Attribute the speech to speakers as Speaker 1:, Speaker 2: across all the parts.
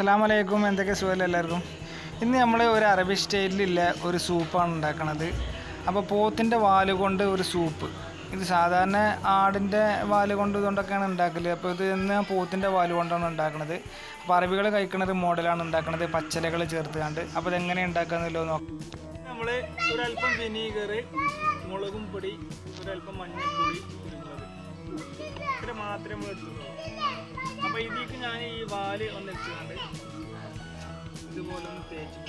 Speaker 1: അസ്സാം വലൈക്കും എന്തൊക്കെ സുഖമല്ല എല്ലാവർക്കും? ഇന്ന് നമ്മൾ ഒരു അറബി സ്റ്റൈലിലുള്ള ഒരു സൂപ്പാണ് ഉണ്ടാക്കണത്. അപ്പോൾ പോത്തിന്റെ വാൽ കൊണ്ട് ഒരു സൂപ്പ്. ഇത് സാധാരണ ആടിന്റെ വാൽ കൊണ്ട് ഇതുകൊണ്ടൊക്കെയാണ് ഉണ്ടാക്കൽ. അപ്പോൾ ഇത് ഇന്ന് പോത്തിന്റെ വാൽ കൊണ്ടാണ് ഉണ്ടാക്കുന്നത് അപ്പോൾ അറബികൾ കഴിക്കുന്ന മോഡലാണ് ഉണ്ടാക്കുന്നത് പച്ചലകൾ ചേർത്തുകൊണ്ട്. അപ്പോൾ ഇതെങ്ങനെ ഉണ്ടാക്കാന്നല്ലോ നോക്കാം. നമ്മൾ ഒരല്പം വിനീഗർ മുളകും പൊടി ഒരല്പം മഞ്ഞൾപ്പൊടി ഇത്ര മാത്രമേ എടുത്തുള്ളൂ. അപ്പൊ ഇതിലേക്ക് ഞാൻ ഈ വാൽ ഒന്ന് എടുത്തുകൊണ്ട് ഇതുപോലെ ഒന്ന് തേച്ച്.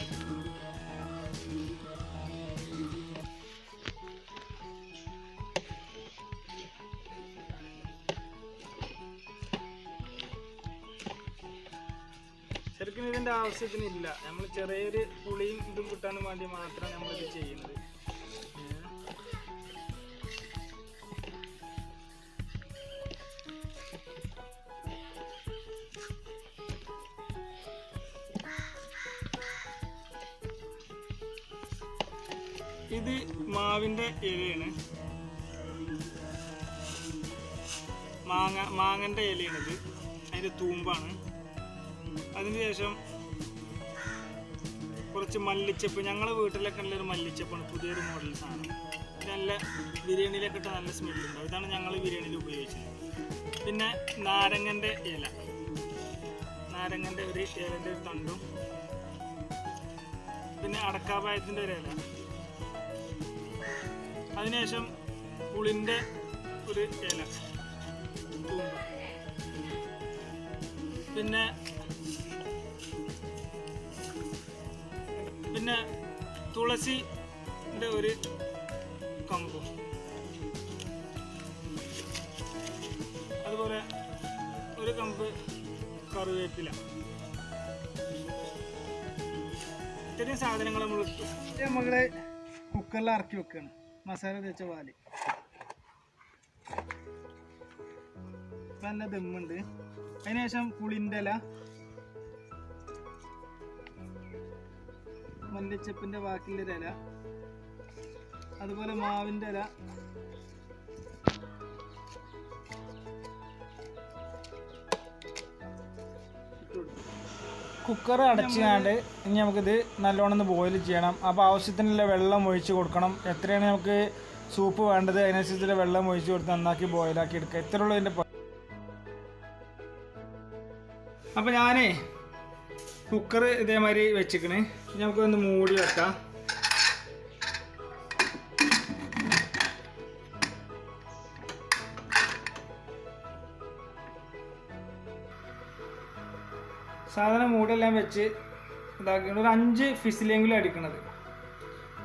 Speaker 1: ശരിക്കും ഇതിന്റെ ആവശ്യത്തിനില്ല. നമ്മൾ ചെറിയൊരു പുളിയും ഇതും കിട്ടാനും വേണ്ടി മാത്രമാണ് നമ്മളിത് ചെയ്യുന്നത്. ഇത് മാവിന്റെ ഇലയാണ്. മാങ്ങ മാങ്ങന്റെ ഇലയാണിത്. അതിന്റെ തൂമ്പാണ്. അതിനുശേഷം കുറച്ച് മല്ലിച്ചപ്പ്. ഞങ്ങളെ വീട്ടിലൊക്കെ ഉള്ളൊരു മല്ലിച്ചപ്പാണ്. പുതിയൊരു മോഡൽ സാധനം. നല്ല ബിരിയാണിയിലൊക്കെ ഇട്ട നല്ല സ്മെല്ലുണ്ടാവും ഇതാണ് ഞങ്ങൾ ബിരിയാണിയിൽ ഉപയോഗിച്ചത്. പിന്നെ നാരങ്ങന്റെ ഇല. നാരങ്ങന്റെ ഒരു ഇലന്റെ ഒരു തണ്ടും. പിന്നെ അടക്കാപായത്തിന്റെ ഒരു ഇല അതിനുശേഷം പുളിന്റെ ഒരു ഇല. പിന്നെ പിന്നെ തുളസിന്റെ ഒരു കമ്പ് അതുപോലെ ഒരു കമ്പ് കറിവേപ്പില. ഇത്രയും സാധനങ്ങൾ നമ്മൾ ഇട്ടു. മകളെ കുക്കറിൽ ഇറക്കി വെക്കുകയാണ് മസാല തേച്ച പാൽ. നല്ല ദമ്മുണ്ട്. അതിനുശേഷം പുളിന്റെ ഇല മല്ലിച്ചപ്പിന്റെ വാക്കിന്റെ ഇല അതുപോലെ മാവിന്റെ ഇല കുക്കർ അടച്ചാണ്ട് ഇനി നമുക്കിത് നല്ലോണം ഒന്ന് ബോയിൽ ചെയ്യണം. അപ്പോൾ ആവശ്യത്തിനുള്ള വെള്ളം ഒഴിച്ച് കൊടുക്കണം. എത്രയാണ് നമുക്ക് സൂപ്പ് വേണ്ടത്? അതിനനുസരിച്ചുള്ള വെള്ളം ഒഴിച്ച് കൊടുത്ത് നന്നാക്കി ബോയിലാക്കി എടുക്കുക. ഇത്രയുള്ളൂ ഇതിന്റെ അപ്പോൾ ഞാനേ കുക്കർ ഇതേമാതിരി വെച്ചിക്കണേ. നമുക്കൊന്ന് മൂടി വെക്കാം. സാധാരണ മൂടെല്ലാം വെച്ച് ഇതാക്കിയിട്ട് ഒരു അഞ്ച് ഫിസിലെങ്കിലും അടിക്കണത്.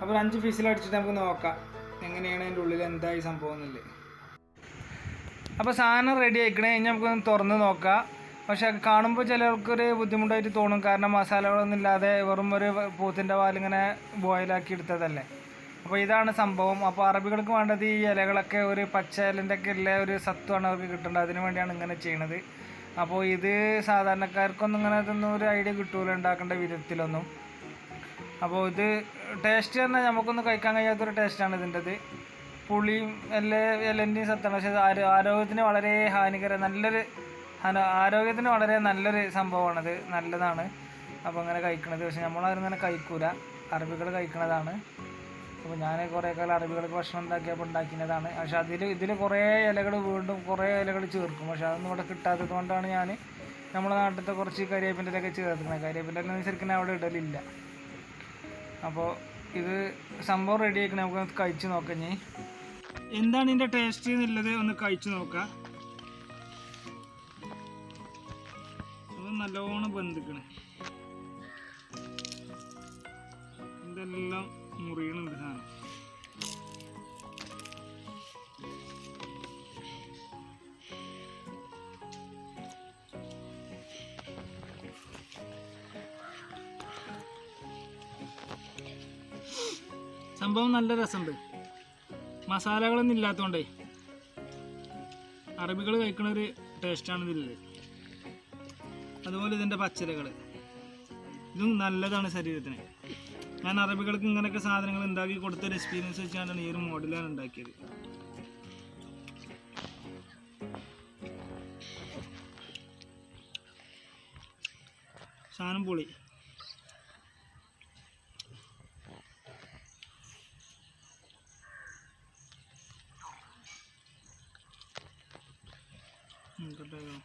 Speaker 1: അപ്പോൾ ഒരു അഞ്ച് ഫിസിൽ അടിച്ചിട്ട് നമുക്ക് നോക്കാം എങ്ങനെയാണ് അതിന്റെ ഉള്ളിൽ എന്തായി സംഭവം എന്നുള്ളത്. അപ്പോൾ സാധനം റെഡി ആയിക്കണേ. കഴിഞ്ഞാൽ നമുക്കൊന്ന് തുറന്ന് നോക്കാം. പക്ഷെ കാണുമ്പോൾ ചിലർക്കൊരു ബുദ്ധിമുട്ടായിട്ട് തോന്നും. കാരണം മസാലകളൊന്നും ഇല്ലാതെ വെറും ഒരു പൂത്തിന്റെ പാലിങ്ങനെ ബോയിലാക്കി എടുത്തതല്ലേ. അപ്പോൾ ഇതാണ് സംഭവം. അപ്പോൾ അറബികൾക്ക് വേണ്ടത് ഈ ഇലകളൊക്കെ ഒരു പച്ച ഇലന്റെ ഒക്കെ ഉള്ള ഒരു സത്വമാണ് അവർക്ക് കിട്ടേണ്ടത്. അതിന് വേണ്ടിയാണ് ഇങ്ങനെ ചെയ്യണത്. അപ്പോൾ ഇത് സാധാരണക്കാർക്കൊന്നും ഇങ്ങനെ ഇതൊന്നും ഒരു ഐഡിയ കിട്ടൂല ഉണ്ടാക്കേണ്ട വിധത്തിലൊന്നും. അപ്പോൾ ഇത് ടേസ്റ്റ് പറഞ്ഞാൽ നമുക്കൊന്നും കഴിക്കാൻ കഴിയാത്തൊരു ടേസ്റ്റാണ് ഇതിന്റെത്. പുളിയും എല്ലാ ഇലന്റെയും സത്താണ്. പക്ഷേ ആരോ ആരോഗ്യത്തിന് വളരെ ഹാനികരം നല്ലൊരു ആരോഗ്യത്തിന് വളരെ നല്ലൊരു സംഭവമാണത്. നല്ലതാണ്. അപ്പോൾ അങ്ങനെ കഴിക്കണത്. പക്ഷെ നമ്മളാരും ഇങ്ങനെ കഴിക്കൂല. അറബികൾ കഴിക്കണതാണ്. അപ്പോൾ ഞാൻ കുറേ കാലം അറബികൾക്ക് ഭക്ഷണം ഉണ്ടാക്കിയപ്പോൾ ഉണ്ടാക്കിയതാണ്. പക്ഷെ അതിൽ ഇതിൽ കുറേ ഇലകൾ വീണ്ടും കുറേ ഇലകൾ ചേർക്കും. പക്ഷെ അതൊന്നും ഇവിടെ കിട്ടാത്തത് കൊണ്ടാണ് ഞാൻ നമ്മുടെ നാട്ടിലത്തെ കുറച്ച് കരിയേപ്പിന്റെ ചേർക്കുന്നത്. കരിയേപ്പിന്റെ ശരിക്കും അവിടെ ഇടലില്ല. അപ്പോൾ ഇത് സംഭവം റെഡി ആക്കി നമുക്ക് കഴിച്ച് നോക്കാം ഞാൻ എന്താണ് ഇതിന്റെ ടേസ്റ്റ് എന്നുള്ളത് ഒന്ന് കഴിച്ചു നോക്കാം. നല്ലോണം ബന്ധിക്കണം ഇതെല്ലാം മുറിയണുണ്ട് സാധനം സംഭവം നല്ല രസമുണ്ട്. മസാലകളൊന്നും ഇല്ലാത്തതുകൊണ്ടേ അറബികൾ കഴിക്കുന്ന ഒരു ടേസ്റ്റാണ് ഇതിലുള്ളത്. അതുപോലെ ഇതിന്റെ പച്ചിലകൾ. ഇതും നല്ലതാണ് ശരീരത്തിന്. ഞാൻ അറബികൾക്ക് ഇങ്ങനെയൊക്കെ സാധനങ്ങൾ ഉണ്ടാക്കി കൊടുത്തൊരു എക്സ്പീരിയൻസ് വെച്ചാണ് ഈ ഒരു മോഡലാണ് ഉണ്ടാക്കിയത്. സാധനം പൊളി. ഉം, കട്ടായോ